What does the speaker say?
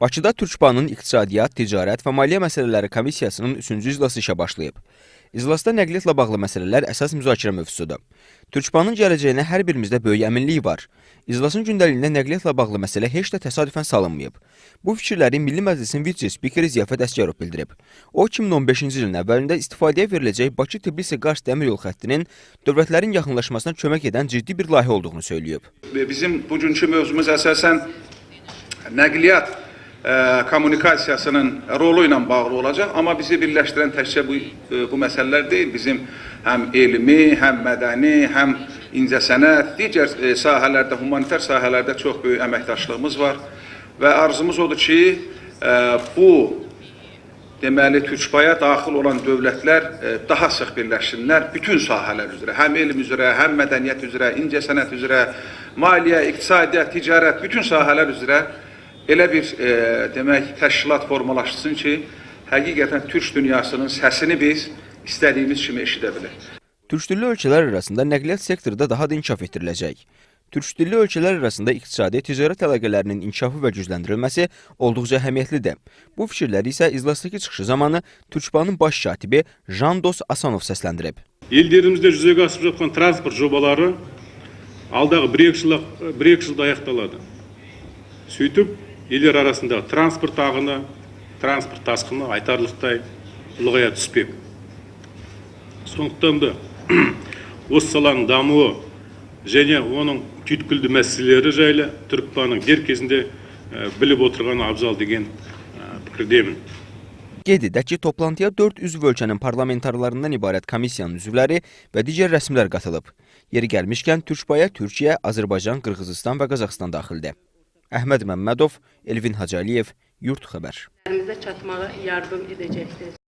Bakıda Türkbanın İqtisadiyyat, Ticarət və Maliyyə məsələləri komissiyasının 3-cü iclası işə başlayıb. İclasda nəqliyyatla bağlı məsələlər əsas müzakirə mövzusudur. Türkbanın gələcəyinə hər birimizdə böyük əminlik var. İclasın gündəliyində nəqliyyatla bağlı məsələ heç də təsadüfən salınmayıb. Bu fikirləri Milli Məclisin vitse-spikeri Ziyafət Əsgərov bildirib. O 2015-ci ilin əvvəlində istifadəyə veriləcək Bakı-Tbilisi-Qars dəmir yol xəttinin dövlətlərin yaxınlaşmasına kömək edən ciddi bir layihə olduğunu söyləyib. Bizim bugünkü mövzumuz əsasən nəqliyyat ə, kommunikasiyasının rolu ilə bağlı olacaq. Amma bizi birləşdirən təkcə bu, ə, bu məsələlər deyil. Bizim həm elmi, həm mədəni, həm incəsənət, digər ə, sahələrdə, humanitar sahələrdə çox böyük əməkdaşlığımız var. Və arzumuz odur ki, ə, bu deməli Türkbaya daxil olan dövlətlər e, daha sıx birləşsinlər bütün sahələr üzrə, həm elm üzrə, həm mədəniyyət üzrə, incəsənət üzrə, maliyyə, iqtisadiyyat, ticarət, bütün sahələr üzrə elə bir e, demək təşkilat formalaşsın ki, həqiqətən türk dünyasının səsini biz istədiyimiz kimi eşidə bilək. Türkdilli ölkələr arasında nəqliyyat sektoru da daha da inkişaf etdiriləcək. Türkdilli ölkələr arasında iqtisadi, ticarət əlaqələrinin inkişafı və gücləndirilməsi olduqca əhəmiyyətlidir. Bu fikirləri isə iclasdakı çıxışı zamanı Türkbanın baş katibi Jandos Asanov səsləndirib. елдерімізде жүзеге асып жатқан транспорт жобалары алдағы бір екі жылда, бір екі жылда аяқталады сөйтіп елдер арасындағы транспорт ағыны транспорт тасқыны айтарлықтай ұлғая түспек сондықтан да осы саланың дамуы және оның түйткілді мәселелері жайлы түркпаның дер кезінде ә, біліп отырғаны абзал деген ә, пікірдемін Qeyd edək ki, toplantıya 4 üzv ölkənin parlamentarlarından ibarət komissiyanın üzvləri və digər rəsmilər qatılıb. Yeri gəlmişkən Türkbaya Türkiyə, Azərbaycan, Qırğızistan və Qazaxıstan daxildir. Əhməd Məmmədov, Elvin Hacaliyev, Yurt Xəbər. Çatmağa yardım edəcəkdir.